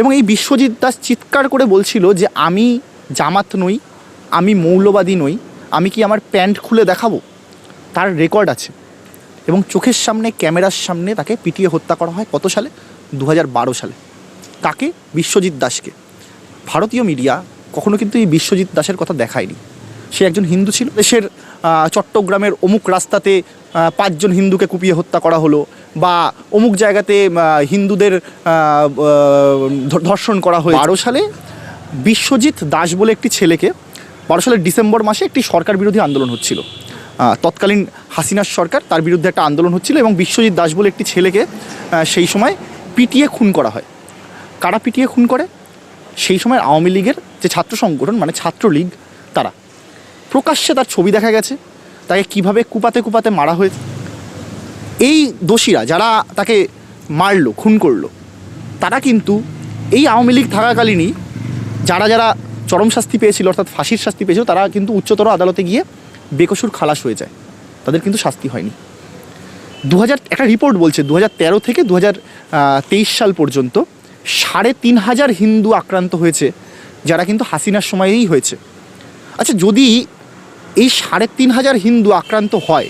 এবং এই বিশ্বজিৎ দাস চিৎকার করে বলছিল যে আমি জামাত নই, আমি মৌলবাদী নই, আমি কি আমার প্যান্ট খুলে দেখাবো? তার রেকর্ড আছে। এবং চোখের সামনে, ক্যামেরার সামনে তাকে পিটিয়ে হত্যা করা হয় কত সালে? দু হাজার বারো সালে। তাকে বিশ্বজিৎ দাসকে। ভারতীয় মিডিয়া কখনো কিন্তু এই বিশ্বজিৎ দাসের কথা দেখায়নি। সে একজন হিন্দু ছিল। দেশের চট্টগ্রামের অমুক রাস্তাতে পাঁচজন হিন্দুকে কুপিয়ে হত্যা করা হলো বা অমুক জায়গাতে হিন্দুদের ধর্ষণ করা হয়েছে। বারো সালে বিশ্বজিৎ দাস বলে একটি ছেলেকে, বারো সালের ডিসেম্বর মাসে একটি সরকার বিরোধী আন্দোলন হচ্ছিল। তৎকালীন হাসিনার সরকার তার বিরুদ্ধে একটা আন্দোলন হচ্ছিল এবং বিশ্বজিৎ দাস বলে একটি ছেলেকে সেই সময় পিটিয়ে খুন করা হয়। কারা পিটিয়ে খুন করে? সেই সময় আওয়ামী লীগের যে ছাত্র সংগঠন মানে ছাত্রলীগ, তারা। প্রকাশ্যে তার ছবি দেখা গেছে, তাকে কীভাবে কুপাতে কুপাতে মারা হয়েছে। এই দোষীরা যারা তাকে মারলো, খুন করল, তারা কিন্তু এই আওয়ামী লীগ থাকাকালীনই যারা যারা চরম শাস্তি পেয়েছিল, অর্থাৎ ফাঁসির শাস্তি পেয়েছিল, তারা কিন্তু উচ্চতর আদালতে গিয়ে বেকসুর খালাস হয়ে যায়। তাদের কিন্তু শাস্তি হয়নি। দু হাজার একটা রিপোর্ট বলছে দু তেরো থেকে দু তেইশ সাল পর্যন্ত সাড়ে তিন হাজার হিন্দু আক্রান্ত হয়েছে, যারা কিন্তু হাসিনার সময়েই হয়েছে। আচ্ছা যদি এই সাড়ে তিন হাজার হিন্দু আক্রান্ত হয়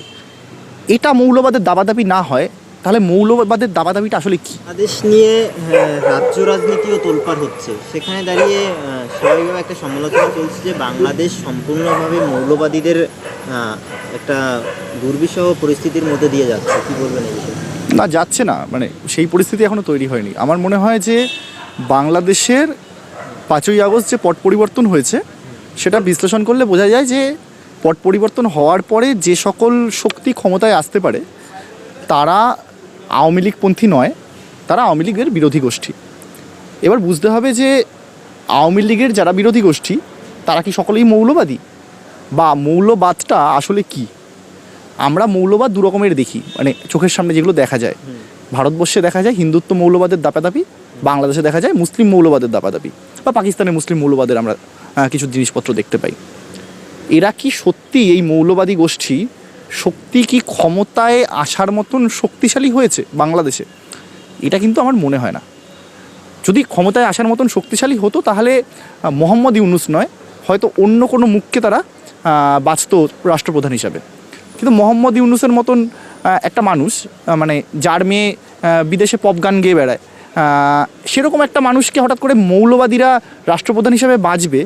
এটা মৌলবাদের দাবাদাবি না হয় তাহলে মৌলবাদের দাবাদাবিটা আসলে কি? বাংলাদেশ নিয়ে হ্যাঁ, রাজ্য রাজনীতিও তোলপাড় হচ্ছে। সেখানে দাঁড়িয়ে স্বাভাবিকভাবে একটা সমালোচনা চলছে যে বাংলাদেশ সম্পূর্ণভাবে মৌলবাদীদের একটা দুর্বিষহ পরিস্থিতির মধ্যে দিয়ে যাচ্ছে। কি বলবেন এই বিষয়ে? না যাচ্ছে না। মানে সেই পরিস্থিতি এখনও তৈরি হয়নি। আমার মনে হয় যে বাংলাদেশের পাঁচই আগস্ট যে পট পরিবর্তন হয়েছে সেটা বিশ্লেষণ করলে বোঝা যায় যে পট পরিবর্তন হওয়ার পরে যে সকল শক্তি ক্ষমতায় আসতে পারে, তারা আওয়ামী লীগপন্থী নয়, তারা আওয়ামী লীগের বিরোধী গোষ্ঠী। এবার বুঝতে হবে যে আওয়ামী লীগের যারা বিরোধী গোষ্ঠী, তারা কি সকলেই মৌলবাদী? বা মৌলবাদটা আসলে কী? আমরা মৌলবাদ দু রকমের দেখি মানে চোখের সামনে যেগুলো দেখা যায়। ভারতবর্ষে দেখা যায় হিন্দুত্ব মৌলবাদের দাপাদাপি, বাংলাদেশে দেখা যায় মুসলিম মৌলবাদের দাপাদাপি, বা পাকিস্তানে মুসলিম মৌলবাদের আমরা কিছু জিনিসপত্র দেখতে পাই। এরা কি সত্যি এই মৌলবাদী গোষ্ঠী শক্তি কি ক্ষমতায় আসার মতন শক্তিশালী হয়েছে বাংলাদেশে? এটা কিন্তু আমার মনে হয় না। যদি ক্ষমতায় আসার মতন শক্তিশালী হতো, তাহলে মোহাম্মদ ইউনুস নয়, হয়তো অন্য কোনো মুখকে তারা বাঁচত রাষ্ট্রপ্রধান হিসাবে। কিন্তু মোহাম্মদ ইউনুসের মতন একটা মানুষ মানে যার মেয়ে বিদেশে পপ গান গেয়ে বেড়ায় সেরকম একটা মানুষকে হঠাৎ করে মৌলবাদীরা রাষ্ট্রপ্রধান হিসাবে বাঁচবে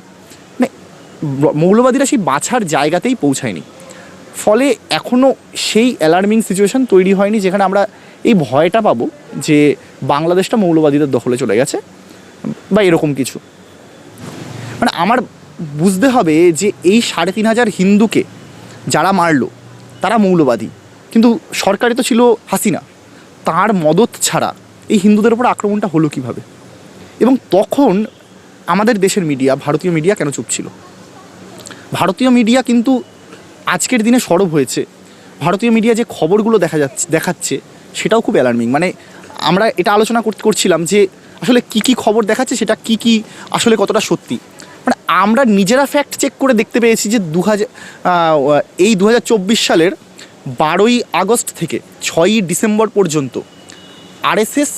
মৌলবাদীরা সেই বাছার জায়গাতেই পৌঁছায়নি। ফলে এখনও সেই অ্যালার্মিং সিচুয়েশন তৈরি হয়নি যেখানে আমরা এই ভয়টা পাবো যে বাংলাদেশটা মৌলবাদীদের দখলে চলে গেছে বা এরকম কিছু। মানে আমার বুঝতে হবে যে এই সাড়ে তিন হাজার হিন্দুকে যারা মারলো, তারা মৌলবাদী। কিন্তু সরকারি তো ছিল হাসিনা। তার মদত ছাড়া এই হিন্দুদের উপর আক্রমণটা হলো কীভাবে? এবং তখন আমাদের দেশের মিডিয়া ভারতীয় মিডিয়া কেন চুপ ছিল? ভারতীয় মিডিয়া কিন্তু আজকের দিনে সরব হয়েছে। ভারতীয় মিডিয়া যে খবরগুলো দেখা যাচ্ছে, দেখাচ্ছে, সেটাও খুব অ্যালার্মিং মানে আমরা এটা আলোচনা কর- করছিলাম যে আসলে কি কি খবর দেখাচ্ছে, সেটা কি কি আসলে কতটা সত্যি। মানে আমরা নিজেরা ফ্যাক্ট চেক করে দেখতে পেয়েছি যে দু হাজার এই দু হাজার চব্বিশ সালের বারোই আগস্ট থেকে ছয়ই ডিসেম্বর পর্যন্ত আরএসএস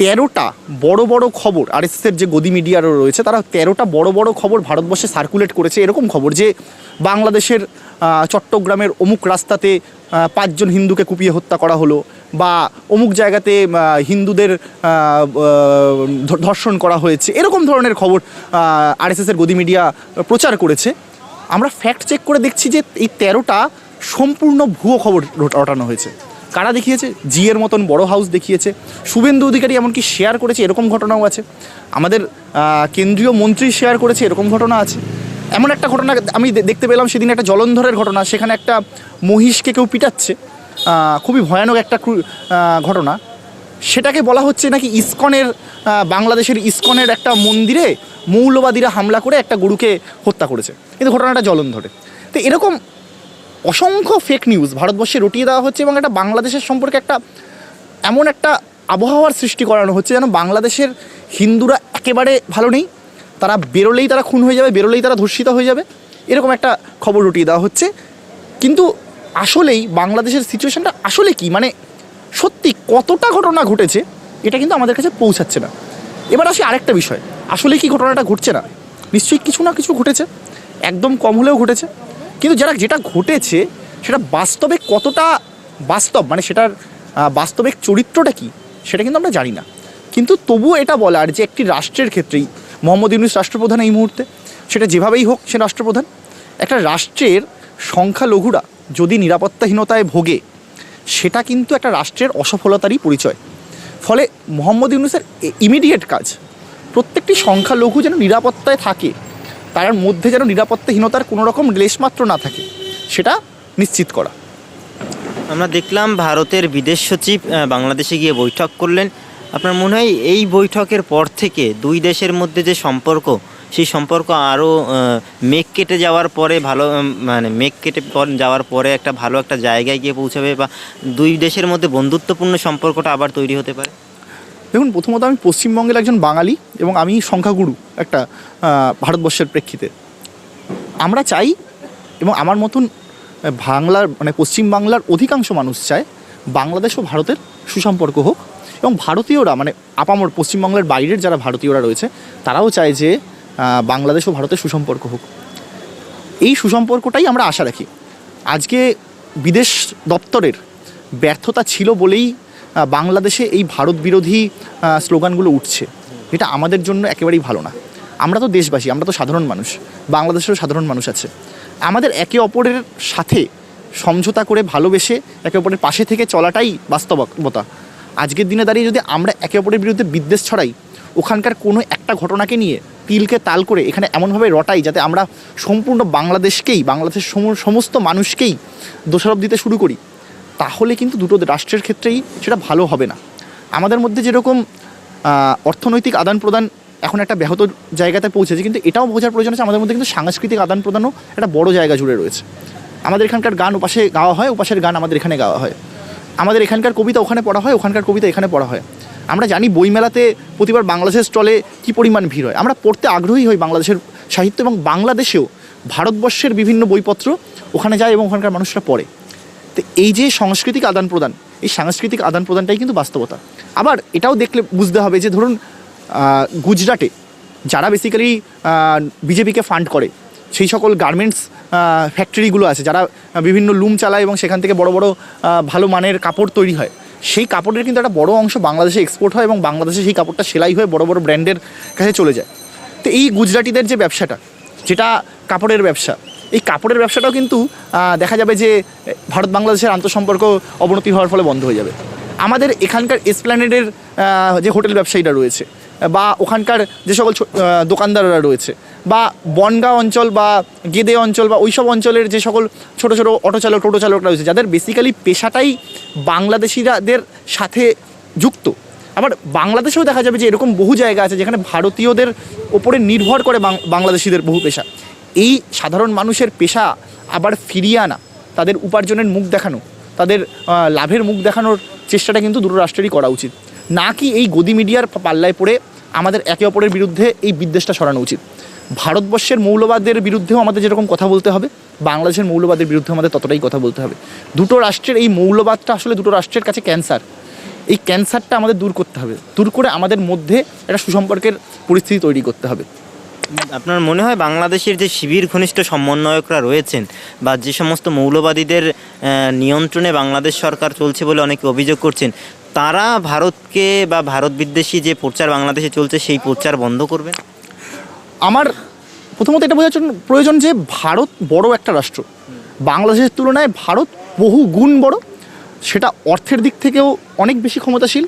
তেরোটা বড় বড় খবর, আরএসএসের যে গদি মিডিয়ারও রয়েছে, তারা তেরোটা বড় বড় খবর ভারতবর্ষে সার্কুলেট করেছে, এরকম খবর যে বাংলাদেশের চট্টগ্রামের অমুক রাস্তাতে পাঁচজন হিন্দুকে কুপিয়ে হত্যা করা হলো বা অমুক জায়গাতে হিন্দুদের ধর্ষণ করা হয়েছে, এরকম ধরনের খবর আরএসএসের গদি মিডিয়া প্রচার করেছে। আমরা ফ্যাক্ট চেক করে দেখছি যে এই তেরোটা সম্পূর্ণ ভুয়ো খবর রট- রটানো হয়েছে। কারা দেখিয়েছে? জিয়ের মতন বড় হাউস দেখিয়েছে। শুভেন্দু অধিকারী এমনকি শেয়ার করেছে, এরকম ঘটনাও আছে। আমাদের কেন্দ্রীয় মন্ত্রী শেয়ার করেছে, এরকম ঘটনা আছে। এমন একটা ঘটনা আমি দেখতে পেলাম সেদিন একটা জলন্ধরের ঘটনা, সেখানে একটা মহিষকে কেউ পিটাচ্ছে। খুবই ভয়ানক একটা ঘটনা। সেটাকে বলা হচ্ছে নাকি ইসকনের বাংলাদেশের ইস্কনের একটা মন্দিরে মৌলবাদীরা হামলা করে একটা গরুকে হত্যা করেছে। কিন্তু ঘটনাটা জলন্ধরে। তো এরকম অসংখ্য ফেক নিউজ ভারতবর্ষে রটিয়ে দেওয়া হচ্ছে এবং একটা বাংলাদেশের সম্পর্কে একটা, এমন একটা আবহাওয়ার সৃষ্টি করানো হচ্ছে যেন বাংলাদেশের হিন্দুরা একেবারে ভালো নেই। তারা বেরোলেই তারা খুন হয়ে যাবে, বেরোলেই তারা ধর্ষিত হয়ে যাবে। এরকম একটা খবর রটিয়ে দেওয়া হচ্ছে। কিন্তু আসলেই বাংলাদেশের সিচুয়েশনটা আসলে কি? মানে সত্যি কতটা ঘটনা ঘটেছে, এটা কিন্তু আমাদের কাছে পৌঁছাচ্ছে না। এবার আসি আরেকটা বিষয়। আসলে কি ঘটনাটা ঘটছে না? নিশ্চয়ই কিছু না কিছু ঘটেছে। একদম কম হলেও ঘটেছে। কিন্তু যারা যেটা ঘটেছে, সেটা বাস্তবে কতটা বাস্তব? মানে সেটার বাস্তবিক চরিত্রটা কি? সেটা কিন্তু আমরা জানি না। কিন্তু তবুও এটা বলার যে একটি রাষ্ট্রের ক্ষেত্রেই, মোহাম্মদ ইউনুস রাষ্ট্রপ্রধান এই মুহূর্তে, সেটা যেভাবেই হোক সে রাষ্ট্রপ্রধান, একটা রাষ্ট্রের সংখ্যালঘুরা যদি নিরাপত্তাহীনতায় ভোগে, সেটা কিন্তু একটা রাষ্ট্রের অসফলতারই পরিচয়। ফলে মোহাম্মদ ইউনুসের ইমিডিয়েট কাজ, প্রত্যেকটি সংখ্যালঘু যেন নিরাপত্তায় থাকে তার মধ্যে যেন নিরাপত্তাহীনতার কোনো রকম লেশমাত্র না থাকে, সেটা নিশ্চিত করা। আমরা দেখলাম ভারতের বিদেশ সচিব বাংলাদেশে গিয়ে বৈঠক করলেন। আপনার মনে হয় এই বৈঠকের পর থেকে দুই দেশের মধ্যে যে সম্পর্ক, সেই সম্পর্ক আরও মেঘ কেটে যাওয়ার পরে ভালো মানে মেঘ কেটে যাওয়ার পরে একটা ভালো একটা জায়গায় গিয়ে পৌঁছাবে বা দুই দেশের মধ্যে বন্ধুত্বপূর্ণ সম্পর্কটা আবার তৈরি হতে পারে? দেখুন, প্রথমত আমি পশ্চিমবঙ্গের একজন বাঙালি এবং আমি সংখ্যাগুরু একটা ভারতবর্ষের প্রেক্ষিতে। আমরা চাই এবং আমার মতন বাংলার মানে পশ্চিমবাংলার অধিকাংশ মানুষ চায় বাংলাদেশ ও ভারতের সুসম্পর্ক হোক এবং ভারতীয়রা মানে আপামর পশ্চিমবাংলার বাইরের যারা ভারতীয়রা রয়েছে, তারাও চায় যে বাংলাদেশ ও ভারতের সুসম্পর্ক হোক। এই সুসম্পর্কটাই আমরা আশা রাখি। আজকে বিদেশ দপ্তরের ব্যর্থতা ছিল বলেই বাংলাদেশে এই ভারত বিরোধী স্লোগানগুলো উঠছে। এটা আমাদের জন্য একেবারেই ভালো না। আমরা তো দেশবাসী, আমরা তো সাধারণ মানুষ। বাংলাদেশেরও সাধারণ মানুষ আছে। আমাদের একে অপরের সাথে সমঝোতা করে ভালোবেসে একে অপরের পাশে থেকে চলাটাই বাস্তবতা। আজকের দিনে দাঁড়িয়ে যদি আমরা একে অপরের বিরুদ্ধে বিদ্বেষ ছড়াই, ওখানকার কোনো একটা ঘটনাকে নিয়ে তিলকে তাল করে এখানে এমনভাবে রটাই যাতে আমরা সম্পূর্ণ বাংলাদেশকেই, বাংলাদেশের সম- সমস্ত মানুষকেই দোষারোপ দিতে শুরু করি তাহলে কিন্তু দুটো রাষ্ট্রের ক্ষেত্রেই সেটা ভালো হবে না। আমাদের মধ্যে যেরকম অর্থনৈতিক আদান প্রদান এখন একটা ব্যাহত জায়গাতে পৌঁছেছে, কিন্তু এটাও বোঝার প্রয়োজন আছে, আমাদের মধ্যে কিন্তু সাংস্কৃতিক আদান প্রদানও একটা বড় জায়গা জুড়ে রয়েছে। আমাদের এখানকার গান ওপাশে গাওয়া হয়, ওপাশের গান আমাদের এখানে গাওয়া হয়। আমাদের এখানকার কবিতা ওখানে পড়া হয়, ওখানকার কবিতা এখানে পড়া হয়। আমরা জানি বইমেলাতে প্রতিবার বাংলাদেশের স্টলে কী পরিমাণ ভিড় হয়। আমরা পড়তে আগ্রহী হই বাংলাদেশের সাহিত্য এবং বাংলাদেশেও ভারতবর্ষের বিভিন্ন বইপত্র ওখানে যায় এবং ওখানকার মানুষরা পড়ে। তো এই যে সাংস্কৃতিক আদান প্রদান এই সাংস্কৃতিক আদান প্রদানটাই কিন্তু বাস্তবতা। আবার এটাও দেখলে বুঝতে হবে যে ধরুন গুজরাটে যারা বেসিক্যালি বিজেপিকে ফান্ড করে, সেই সকল গার্মেন্টস ফ্যাক্টরিগুলো আছে, যারা বিভিন্ন লুম চালায় এবং সেখান থেকে বড় বড় ভালো মানের কাপড় তৈরি হয়, সেই কাপড়ের কিন্তু একটা বড় অংশ বাংলাদেশে এক্সপোর্ট হয় এবং বাংলাদেশে সেই কাপড়টা সেলাই হয়ে বড় বড় ব্র্যান্ডের কাছে চলে যায়। তো এই গুজরাটিদের যে ব্যবসাটা, যেটা কাপড়ের ব্যবসা এই কাপড়ের ব্যবসাটাও কিন্তু দেখা যাবে যে, ভারত বাংলাদেশের আন্তঃসম্পর্ক অবনতি হওয়ার ফলে বন্ধ হয়ে যাবে। আমাদের এখানকার এসপ্ল্যানেডের যে হোটেল ব্যবসায়ীরা রয়েছে, বা ওখানকার যে সকল দোকানদাররা রয়েছে, বা বনগাঁ অঞ্চল বা গেদে অঞ্চল বা ওইসব অঞ্চলের যে সকল ছোটো ছোটো অটো চালক, টোটো চালকরা রয়েছে, যাদের বেসিক্যালি পেশাটাই বাংলাদেশিরাদের সাথে যুক্ত। আবার বাংলাদেশেও দেখা যাবে যে এরকম বহু জায়গা আছে যেখানে ভারতীয়দের ওপরে নির্ভর করে বাংলাদেশিদের বহু পেশা। এই সাধারণ মানুষের পেশা আবার ফিরিয়ে আনা, তাদের উপার্জনের মুখ দেখানো, তাদের লাভের মুখ দেখানোর চেষ্টাটা কিন্তু দুটো রাষ্ট্রেরই করা উচিত। না কি এই গদি মিডিয়ার পাল্লায় পড়ে আমাদের একে অপরের বিরুদ্ধে এই বিদ্বেষটা সরানো উচিত? ভারতবর্ষের মৌলবাদের বিরুদ্ধেও আমাদের যেরকম কথা বলতে হবে, বাংলাদেশের মৌলবাদের বিরুদ্ধে আমাদের ততটাই কথা বলতে হবে। দুটো রাষ্ট্রের এই মৌলবাদটা আসলে দুটো রাষ্ট্রের কাছে ক্যান্সার। এই ক্যান্সারটা আমাদের দূর করতে হবে, দূর করে আমাদের মধ্যে একটা সুসম্পর্কের পরিস্থিতি তৈরি করতে হবে। আপনার মনে হয় বাংলাদেশের যে শিবির ঘনিষ্ঠ সমন্বয়করা রয়েছেন বা যে সমস্ত মৌলবাদীদের নিয়ন্ত্রণে বাংলাদেশ সরকার চলছে বলে অনেকে অভিযোগ করছেন, তারা ভারতকে বা ভারত বিদ্বেষী যে প্রচার বাংলাদেশে চলছে সেই প্রচার বন্ধ করবেন? আমার প্রথমত এটা বোঝার জন্য প্রয়োজন যে ভারত বড় একটা রাষ্ট্র। বাংলাদেশের তুলনায় ভারত বহু গুণ বড়। সেটা অর্থের দিক থেকেও অনেক বেশি ক্ষমতাশীল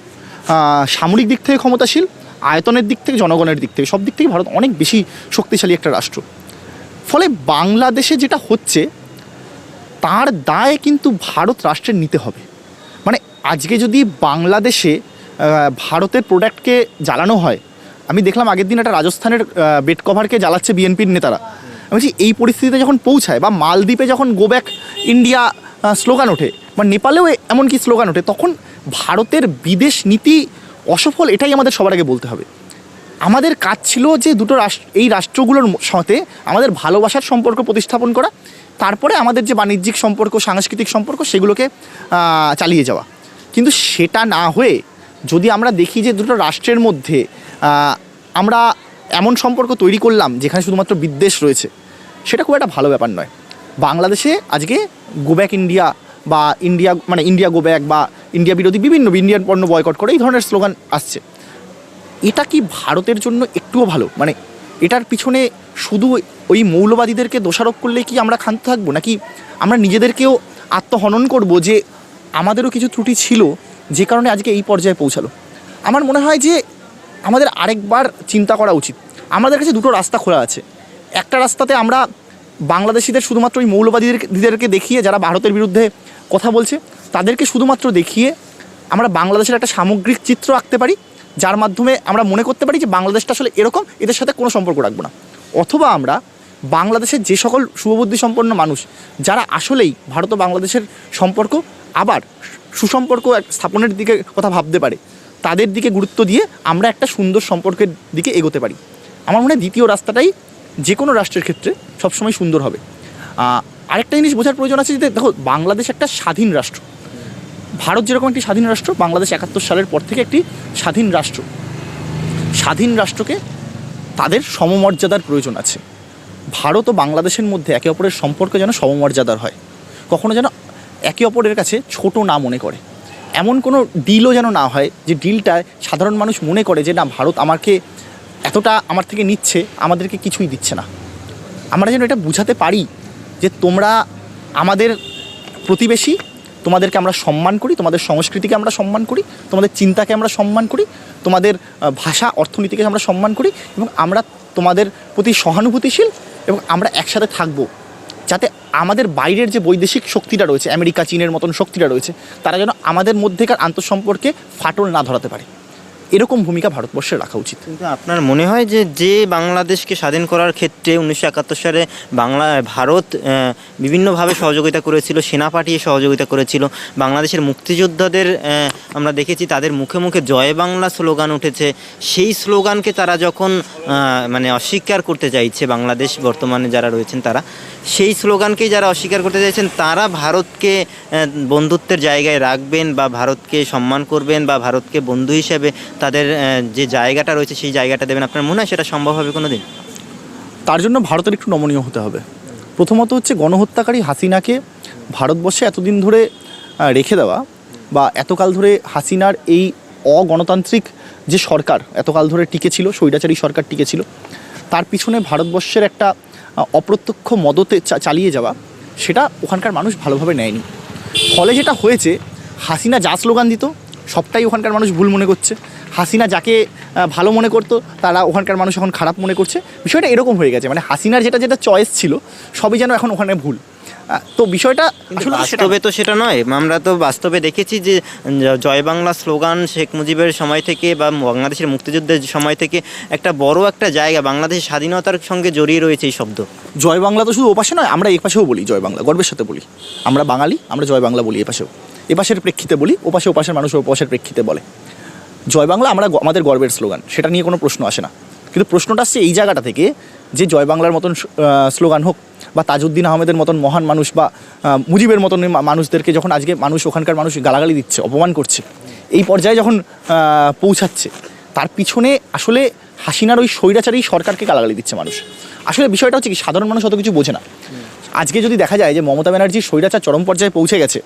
সামরিক দিক থেকে ক্ষমতাশীল। আয়তনের দিক থেকে, জনগণের দিক থেকে, সব দিক থেকে ভারত অনেক বেশি শক্তিশালী একটা রাষ্ট্র। ফলে বাংলাদেশে যেটা হচ্ছে, তার দায় কিন্তু ভারত রাষ্ট্রের নিতে হবে। মানে আজকে যদি বাংলাদেশে ভারতের প্রোডাক্টকে জ্বালানো হয়, আমি দেখলাম আগের দিন একটা রাজস্থানের বেড কভারকে জ্বালাচ্ছে বিএনপির নেতারা। আমি বলছি, এই পরিস্থিতিতে যখন পৌঁছায় বা মালদ্বীপে যখন গো ব্যাক ইন্ডিয়া স্লোগান ওঠে, বা নেপালেও এ- এমন কি স্লোগান ওঠে, তখন ভারতের বিদেশ নীতি অসফল, এটাই আমাদের সবার আগে বলতে হবে। আমাদের কাজ ছিল যে দুটো রাষ্ট্র, এই রাষ্ট্রগুলোর সাথে আমাদের ভালোবাসার সম্পর্ক প্রতিস্থাপন করা, তারপরে আমাদের যে বাণিজ্যিক সম্পর্ক, সাংস্কৃতিক সম্পর্ক, সেগুলোকে চালিয়ে যাওয়া। কিন্তু সেটা না হয়ে যদি আমরা দেখি যে দুটো রাষ্ট্রের মধ্যে আমরা এমন সম্পর্ক তৈরি করলাম যেখানে শুধুমাত্র বিদ্বেষ রয়েছে, সেটা খুব একটা ভালো ব্যাপার নয়। বাংলাদেশে আজকে গো ব্যাক ইন্ডিয়া বা ইন্ডিয়া মানে ইন্ডিয়া গো ব্যাক বা ইন্ডিয়া বিরোধী বিভিন্ন ইন্ডিয়ান পণ্য বয়কট করে এই ধরনের স্লোগান আসছে। এটা কি ভারতের জন্য একটুও ভালো? মানে এটার পিছনে শুধু ওই মৌলবাদীদেরকে দোষারোপ করলে কি আমরা ক্ষান্ত থাকব? নাকি আমরা নিজেদেরকেও আত্মহনন করব যে আমাদেরও কিছু ত্রুটি ছিল, যে কারণে আজকে এই পর্যায়ে পৌঁছালো? আমার মনে হয় যে আমাদের আরেকবার চিন্তা করা উচিত। আমাদের কাছে দুটো রাস্তা খোলা আছে। একটা রাস্তাতে আমরা বাংলাদেশিদের শুধুমাত্র ওই মৌলবাদীদেরকে দেখিয়ে যারা ভারতের বিরুদ্ধে কথা বলছে, তাদেরকে শুধুমাত্র দেখিয়ে আমরা বাংলাদেশের একটা সামগ্রিক চিত্র আঁকতে পারি, যার মাধ্যমে আমরা মনে করতে পারি যে বাংলাদেশটা আসলে এরকম, এদের সাথে কোনো সম্পর্ক রাখব না। অথবা আমরা বাংলাদেশের যে সকল শুভবুদ্ধি সম্পন্ন মানুষ, যারা আসলেই ভারত ও বাংলাদেশের সম্পর্ক আবার সুসম্পর্ক স্থাপনের দিকে কথা ভাবতে পারে, তাদের দিকে গুরুত্ব দিয়ে আমরা একটা সুন্দর সম্পর্কের দিকে এগোতে পারি। আমার মনে হয় দ্বিতীয় রাস্তাটাই যে কোনো রাষ্ট্রের ক্ষেত্রে সবসময় সুন্দর হবে। আরেকটা জিনিস বোঝার প্রয়োজন আছে যে দেখো, বাংলাদেশ একটা স্বাধীন রাষ্ট্র। ভারত যেরকম একটি স্বাধীন রাষ্ট্র, বাংলাদেশ একাত্তর সালের পর থেকে একটি স্বাধীন রাষ্ট্র। স্বাধীন রাষ্ট্রকে তাদের সমমর্যাদার প্রয়োজন আছে। ভারত ও বাংলাদেশের মধ্যে একে অপরের সম্পর্ক যেন সমমর্যাদার হয়। কখনো যেন একে অপরের কাছে ছোট না মনে করে। এমন কোনো ডিলও যেন না হয় যে ডিলটায় সাধারণ মানুষ মনে করে যে, না, ভারত আমাকে এতটা আমার থেকে নিচ্ছে, আমাদেরকে কিছুই দিচ্ছে না। আমরা যেন এটা বুঝাতে পারি যে তোমরা আমাদের প্রতিবেশী, তোমাদেরকে আমরা সম্মান করি, তোমাদের সংস্কৃতিকে আমরা সম্মান করি, তোমাদের চিন্তাকে আমরা সম্মান করি, তোমাদের ভাষা, অর্থনীতিকে আমরা সম্মান করি এবং আমরা তোমাদের প্রতি সহানুভূতিশীল এবং আমরা একসাথে থাকব। যাতে আমাদের বাইরের যে বৈদেশিক শক্তিটা রয়েছে, আমেরিকা, চীনের মতন শক্তিটা রয়েছে, তারা যেন আমাদের মধ্যেকার আন্তঃসম্পর্কে ফাটল না ধরাতে পারে। এরকম ভূমিকা ভারতবর্ষের রাখা উচিত। কিন্তু আপনার মনে হয় যে যে বাংলাদেশকে স্বাধীন করার ক্ষেত্রে উনিশশো একাত্তর সালে বাংলা, ভারত বিভিন্নভাবে সহযোগিতা করেছিল সেনা পাঠিয়ে সহযোগিতা করেছিল, বাংলাদেশের মুক্তিযোদ্ধাদের আমরা দেখেছি তাদের মুখে মুখে জয় বাংলা স্লোগান উঠেছে। সেই স্লোগানকে তারা যখন মানে অস্বীকার করতে চাইছে, বাংলাদেশ বর্তমানে যারা রয়েছেন তারা, সেই স্লোগানকেই যারা অস্বীকার করতে চাইছেন, তারা ভারতকে বন্ধুত্বের জায়গায় রাখবেন বা ভারতকে সম্মান করবেন বা ভারতকে বন্ধু হিসেবে তাদের যে জায়গাটা রয়েছে সেই জায়গাটা দেবেন। আপনার মনে হয় সেটা সম্ভব হবে কোনো দিন তার জন্য ভারতের একটু নমনীয় হতে হবে। প্রথমত হচ্ছে গণহত্যাকারী হাসিনাকে ভারতবর্ষে এতদিন ধরে রেখে দেওয়া বা এতকাল ধরে হাসিনার এই অগণতান্ত্রিক যে সরকার, এতকাল ধরে টিকে ছিল, স্বৈরাচারী সরকার টিকে ছিল, তার পিছনে ভারতবর্ষের একটা অপ্রত্যক্ষ মদতে চালিয়ে যাওয়া, সেটা ওখানকার মানুষ ভালোভাবে নেয়নি। ফলে যেটা হয়েছে, হাসিনা যা স্লোগান দিত সবটাই ওখানকার মানুষ ভুল মনে করছে। হাসিনা যাকে ভালো মনে করতো তারা ওখানকার মানুষ এখন খারাপ মনে করছে। বিষয়টা এরকম হয়ে গেছে মানে হাসিনার যেটা যেটা চয়েস ছিল সবই যেন এখন ওখানে ভুল। তো বিষয়টা আসলে তো সেটা বাস্তবে তো সেটা নয় আমরা তো বাস্তবে দেখেছি যে জয় বাংলা স্লোগান শেখ মুজিবের সময় থেকে বা বাংলাদেশের মুক্তিযুদ্ধের সময় থেকে একটা বড় একটা জায়গা বাংলাদেশের স্বাধীনতার সঙ্গে জড়িয়ে রয়েছে এই শব্দ। জয় বাংলা তো শুধু ওপাশে নয় আমরা এপাশেও বলি জয় বাংলা গর্বের সাথে বলি। আমরা বাঙালি আমরা জয় বাংলা বলি এপাশেও। এপাশের প্রেক্ষিতে বলি, ওপাশে ওপাশের মানুষ ওপাশের প্রেক্ষিতে বলে। জয় বাংলা আমরা আমাদের গর্বের স্লোগান, সেটা নিয়ে কোনো প্রশ্ন আসে না। কিন্তু প্রশ্নটা আসছে এই জায়গাটা থেকে যে জয় বাংলার মতন স্লোগান হোক, বা তাজউদ্দিন আহমেদের মতন মহান মানুষ, বা মুজিবের মতন মানুষদেরকে যখন আজকে মানুষ, ওখানকার মানুষ গালাগালি দিচ্ছে, অপমান করছে, এই পর্যায়ে যখন পৌঁছাচ্ছে, তার পিছনে আসলে হাসিনার ওই স্বৈরাচারী সরকারকে গালাগালি দিচ্ছে মানুষ। আসলে বিষয়টা হচ্ছে কি, সাধারণ মানুষ অত কিছু বোঝে না। আজকে যদি দেখা যায় যে মমতা ব্যানার্জির স্বৈরাচার চরম পর্যায়ে পৌঁছে গেছে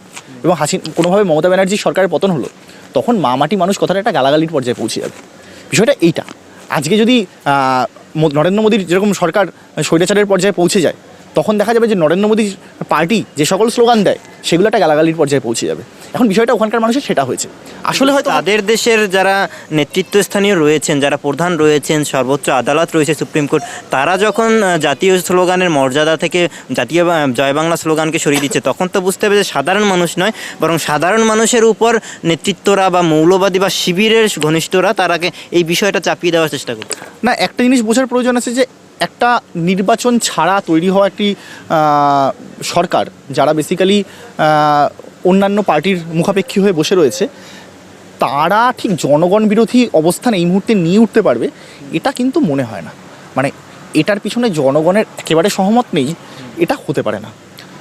এবং হাসিন কোনোভাবে মমতা ব্যানার্জির সরকারের পতন হলো, তখন মা মাটি মানুষ কথাটা একটা গালাগালির পর্যায়ে পৌঁছে যাবে। বিষয়টা এইটা। আজকে যদি নরেন্দ্র মোদীর যেরকম সরকার স্বৈরাচারের পর্যায়ে পৌঁছে যায়, তখন দেখা যাবে যে নরেন্দ্র মোদীর পার্টি যে সকল স্লোগান দেয়, সেগুলো একটা গালাগালির পর্যায়ে পৌঁছে যাবে। এখন বিষয়টা ওখানকার মানুষের সেটা হয়েছে। আসলে হয়তো তাদের দেশের যারা নেতৃত্বস্থানীয় রয়েছেন যারা প্রধান রয়েছেন সর্বোচ্চ আদালত রয়েছে সুপ্রিম কোর্ট তারা যখন জাতীয় স্লোগানের মর্যাদা থেকে জাতীয় জয় বাংলা স্লোগানকে সরিয়ে দিচ্ছে তখন তো বুঝতে হবে যে সাধারণ মানুষ নয় বরং সাধারণ মানুষের উপর নেতৃত্বরা বা মৌলবাদী বা শিবিরের ঘনিষ্ঠরা তারাকে এই বিষয়টা চাপিয়ে দেওয়ার চেষ্টা করছে। না একটা জিনিস বোঝার প্রয়োজন আছে যে একটা নির্বাচন ছাড়া তৈরি হওয়া একটি সরকার যারা বেসিক্যালি অন্যান্য পার্টির মুখাপেক্ষী হয়ে বসে রয়েছে। তারা ঠিক জনগণ বিরোধী অবস্থান এই মুহূর্তে নিয়ে উঠতে পারবে, এটা কিন্তু মনে হয় না। মানে এটার পিছনে জনগণের একেবারে সহমত নেই, এটা হতে পারে না।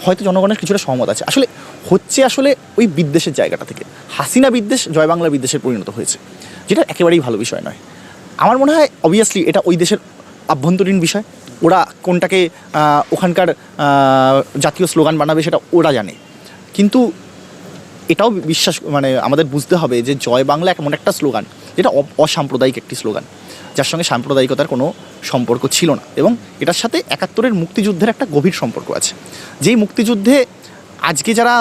হয়তো জনগণের কিছুটা সহমত আছে। আসলে হচ্ছে আসলে ওই বিদ্বেষের জায়গাটা থেকে। হাসিনা বিদ্বেষ জয় বাংলা বিদ্বেষে পরিণত হয়েছে, যেটা একেবারেই ভালো বিষয় নয়। আমার মনে হয় অবভিয়াসলি এটা ওই দেশের আভ্যন্তরীণ বিষয়। ওরা কোনটাকে ওখানকার জাতীয় স্লোগান বানাবে সেটা ওরা জানে। কিন্তু এটাও বিশ্বাস মানে আমাদের বুঝতে হবে যে জয় বাংলা এমন একটা স্লোগান, যেটা অসাম্প্রদায়িক একটি স্লোগান, যার সঙ্গে সাম্প্রদায়িকতার কোনো সম্পর্ক ছিল না এবং এটার সাথে একাত্তরের মুক্তিযুদ্ধের একটা গভীর সম্পর্ক আছে। যেই মুক্তিযুদ্ধে আজকে যারা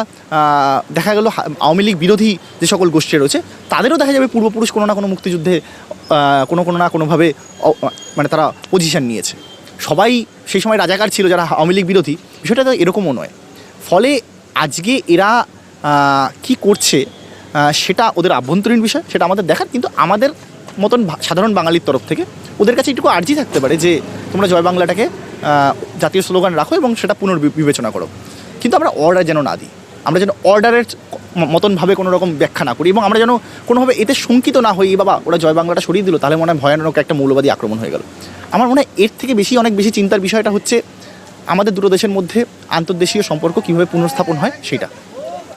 দেখা গেল আওয়ামী লীগ বিরোধী যে সকল গোষ্ঠী রয়েছে, তাদেরও দেখা যাবে পূর্বপুরুষ কোনো না কোনো মুক্তিযুদ্ধে কোনো কোনো না কোনোভাবে মানে তারা পজিশান নিয়েছে। সবাই সেই সময় রাজাকার ছিল যারা আওয়ামী লীগ বিরোধী, বিষয়টা এরকমও নয়। ফলে আজকে এরা কি করছে সেটা ওদের আভ্যন্তরীণ বিষয়, সেটা আমাদের দেখার, কিন্তু আমাদের মতন সাধারণ বাঙালির তরফ থেকে ওদের কাছে একটু আর্জি থাকতে পারে যে, তোমরা জয় বাংলাটাকে জাতীয় স্লোগান রাখো এবং সেটা পুনর্বিবেচনা করো। কিন্তু আমরা অর্ডার যেন না দিই, আমরা যেন অর্ডারের মতনভাবে কোনো রকম ব্যাখ্যা না করি এবং আমরা যেন কোনোভাবে এতে শঙ্কিত না হই বাবা, ওরা জয় বাংলাটা সরিয়ে দিল, তাহলে মনে হয় ভয়ানক একটা মৌলবাদী আক্রমণ হয়ে গেল। আমার মনে হয় এর থেকে বেশি, অনেক বেশি চিন্তার বিষয়টা হচ্ছে আমাদের দুটো দেশের মধ্যে আন্তর্দেশীয় সম্পর্ক কীভাবে পুনর্স্থাপন হয়, সেটা।